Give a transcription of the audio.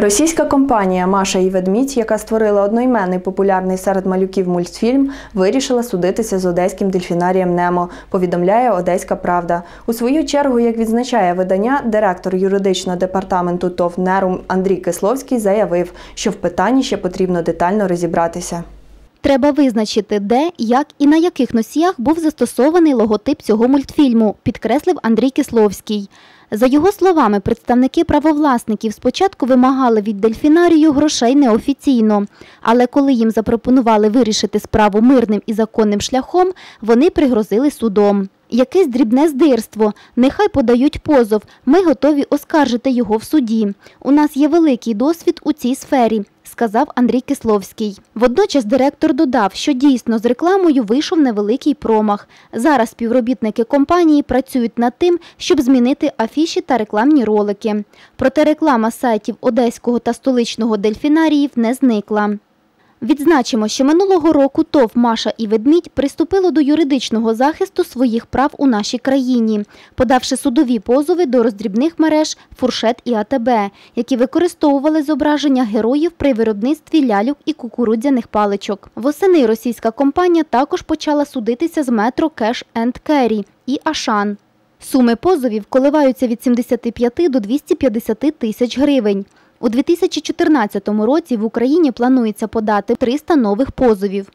Російська компанія Маша і Ведмідь, яка створила одноіменний популярний серед малюків мультфільм, вирішила судитися з одеським дельфінарієм Немо. Повідомляє Одеська Правда. У свою чергу, як відзначає видання, директор юридичного департаменту ТОВ Нерум Андрій Кисловський заявив, що в питанні ще потрібно детально розібратися. Треба визначити, де, як і на яких носіях був застосований логотип цього мультфільму, підкреслив Андрій Кисловський. За його словами, представники правовласників спочатку вимагали від дельфінарію грошей неофіційно, але коли їм запропонували вирішити справу мирним і законним шляхом, вони пригрозили судом. Якесь дрібне здирство. Нехай подають позов. Ми готові оскаржити його в суді. У нас є великий досвід у цій сфері, сказав Андрій Кисловський. Водночас директор додав, що дійсно з рекламою вийшов невеликий промах. Зараз співробітники компанії працюють над тим, щоб змінити афіші та рекламні ролики. Проте реклама сайтів Одеського та столичного дельфінаріїв не зникла. Відзначимо, що минулого року ТОВ Маша і Ведмідь приступило до юридичного захисту своїх прав у нашій країні, подавши судові позови до роздрібних мереж Фуршет і АТБ, які використовували зображення героїв при виробництві ляльок і кукурудзяних паличок. Восени російська компанія також почала судитися з метро Кеш енд Керрі і Ашан. Суми позовів коливаються від 75 до 250 тисяч гривень. У 2014 році в Україні планується подати 300 нових позовів.